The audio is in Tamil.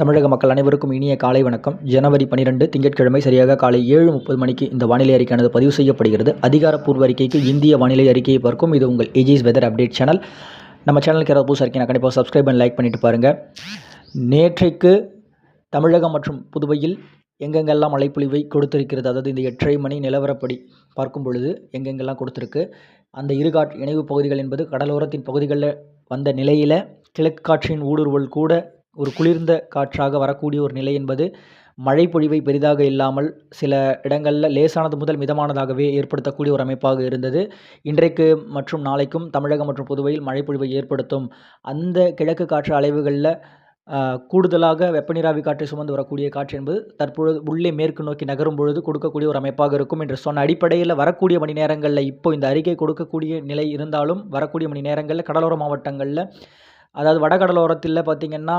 தமிழக மக்கள் அனைவருக்கும் இனிய காலை வணக்கம். ஜனவரி பனிரெண்டு திங்கட்கிழமை சரியாக காலை ஏழு முப்பது மணிக்கு இந்த வானிலை அறிக்கையானது பதிவு செய்யப்படுகிறது. அதிகாரப்பூர்வ அறிக்கைக்கு இந்திய வானிலை அறிக்கையை பார்க்கும் இது உங்கள் ஏஜிஸ் வெதர் அப்டேட் சேனல் நம்ம சேனலுக்கு யாராவது புதுசாக இருக்கீங்க கண்டிப்பாக சப்ஸ்கிரைப் அண்ட் லைக் பண்ணிட்டு பாருங்கள் நேற்றைக்கு தமிழகம் மற்றும் புதுவையில் எங்கெங்கெல்லாம் மழைப்பொழிவை கொடுத்திருக்கிறது? அதாவது இந்த எட்டரை மணி நிலவரப்படி பார்க்கும் பொழுது எங்கெங்கெல்லாம் கொடுத்துருக்கு? அந்த இருகாட் இணைவு பகுதிகள் என்பது கடலோரத்தின் பகுதிகளில் வந்த நிலையில் கிழக்கு காற்றின் ஊடுருவல் கூட ஒரு குளிர்ந்த காற்றாக வரக்கூடிய ஒரு நிலை என்பது மழைப்பொழிவை பெரிதாக இல்லாமல் சில இடங்களில் லேசானது முதல் மிதமானதாகவே ஏற்படுத்தக்கூடிய ஒரு அமைப்பாக இருந்தது. இன்றைக்கு மற்றும் நாளைக்கும் தமிழகம் மற்றும் புதுவையில் மழைப்பொழிவை ஏற்படுத்தும் அந்த கிழக்கு காற்று அலைவுகளில் கூடுதலாக வெப்பநீராவி காற்றை சுமந்து வரக்கூடிய காற்று என்பது தற்பொழுது உள்ளே மேற்கு நோக்கி நகரும் பொழுது கொடுக்கக்கூடிய ஒரு அமைப்பாக இருக்கும் என்று சொன்ன அடிப்படையில் வரக்கூடிய மணி நேரங்களில் இப்போ இந்த அறிக்கை கொடுக்கக்கூடிய நிலை இருந்தாலும் வரக்கூடிய மணி நேரங்களில் கடலோர மாவட்டங்களில் அதாவது வடகடலோரத்தில் பார்த்திங்கன்னா